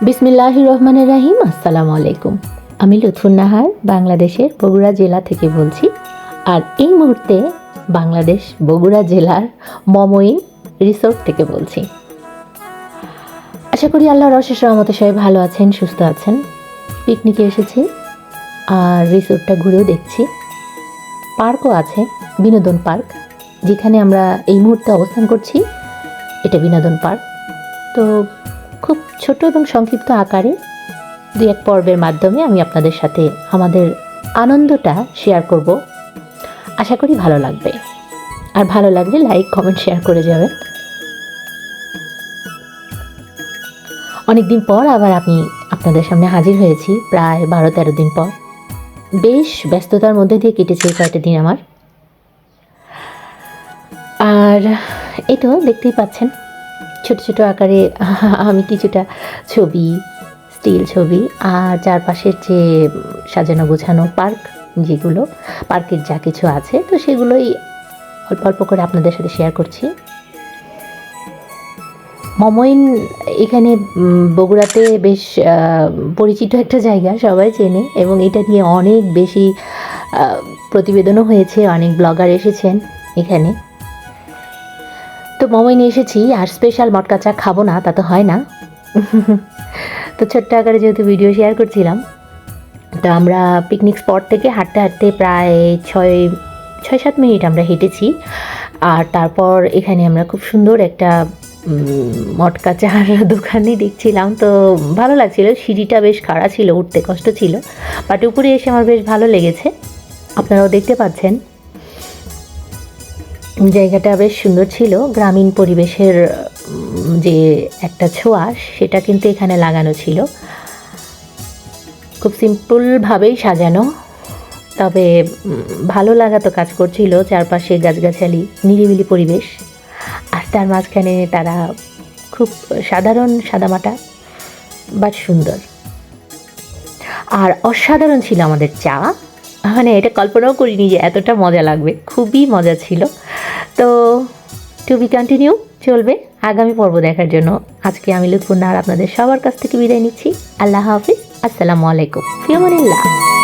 বিসমিল্লাহ রহমানের রাহিম, আসসালামু আলাইকুম। আমি লুথুন লুৎফুন্নাহার, বাংলাদেশের বগুড়া জেলা থেকে বলছি। আর এই মুহূর্তে বাংলাদেশ বগুড়া জেলার মমইন রিসোর্ট থেকে বলছি। আশা করি আল্লাহর অশেষ রহমতে সবাই ভালো আছেন, সুস্থ আছেন। পিকনিকে এসেছি আর রিসোর্টটা ঘুরেও দেখছি। পার্কও আছে, বিনোদন পার্ক, যেখানে আমরা এই মুহূর্তে অবস্থান করছি। এটা বিনোদন পার্ক। তো খুব ছোট এবং সংক্ষিপ্ত আকারে দুই এক পর্বের মাধ্যমে আমি আপনাদের সাথে আমাদের আনন্দটা শেয়ার করব। আশা করি ভালো লাগবে। আর ভালো লাগলে লাইক কমেন্ট শেয়ার করে যাবেন। অনেকদিন পর আবার আমি আপনাদের সামনে হাজির হয়েছি, প্রায় বারো তেরো দিন পর। বেশ ব্যস্ততার মধ্যে দিয়ে কেটেছে কয়েকটা দিন আমার। আর এই তো দেখতেই পাচ্ছেন ছোট ছোট আকারে আমি কিছুটা ছবি, স্টিল ছবি, আর চারপাশের যে সাজানো গোছানো পার্ক যেগুলো, পার্কের যা কিছু আছে, তো সেগুলোই অল্প অল্প করে আপনাদের সাথে শেয়ার করছি। মমইন এখানে বগুড়াতে বেশ পরিচিত একটা জায়গা, সবাই চেনে, এবং এটা নিয়ে অনেক বেশি প্রতিবেদনও হয়েছে, অনেক ব্লগার এসেছেন এখানে। তো মোমো নিয়ে এসেছি, আর স্পেশাল মটকা চা খাব না, তা তো হয় না। তো ছোট্ট আকারে যেহেতু ভিডিও শেয়ার করছিলাম, তো আমরা পিকনিক স্পট থেকে হাঁটতে হাঁটতে প্রায় ছয় ছয় সাত মিনিট আমরা হেঁটেছি। আর তারপর এখানে আমরা খুব সুন্দর একটা মটকা চার দোকানে দেখছিলাম। তো ভালো লাগছিল, সিঁড়িটা বেশ খাড়া ছিল, উঠতে কষ্ট ছিল। বাট উপরে এসে আমার বেশ ভালো লেগেছে। আপনারাও দেখতে পাচ্ছেন। জায়গাটা বেশ সুন্দর ছিল। গ্রামীণ পরিবেশের যে একটা ছোঁয়া, সেটা কিন্তু এখানে লাগানো ছিল। খুব সিম্পলভাবেই সাজানো, তবে ভালো লাগা তো কাজ করছিল, চারপাশে গাছগাছালি, নিরিবিলি পরিবেশ। আর তার মাঝখানে তারা খুব সাধারণ সাদামাটা, বাট সুন্দর। আর অসাধারণ ছিল আমাদের চা। মানে এটা কল্পনাও করিনি যে এতটা মজা লাগবে। খুবই মজা ছিল। তো টু বি কন্টিনিউ চলবে আগামী পর্ব দেখার জন্য। আজকে আমি লুৎফুন্নাহার আপনাদের সবার কাছ থেকে বিদায় নিচ্ছি। আল্লাহ হাফিজ। আসসালামু আলাইকুম। ফিয়ামনিল্লাহ।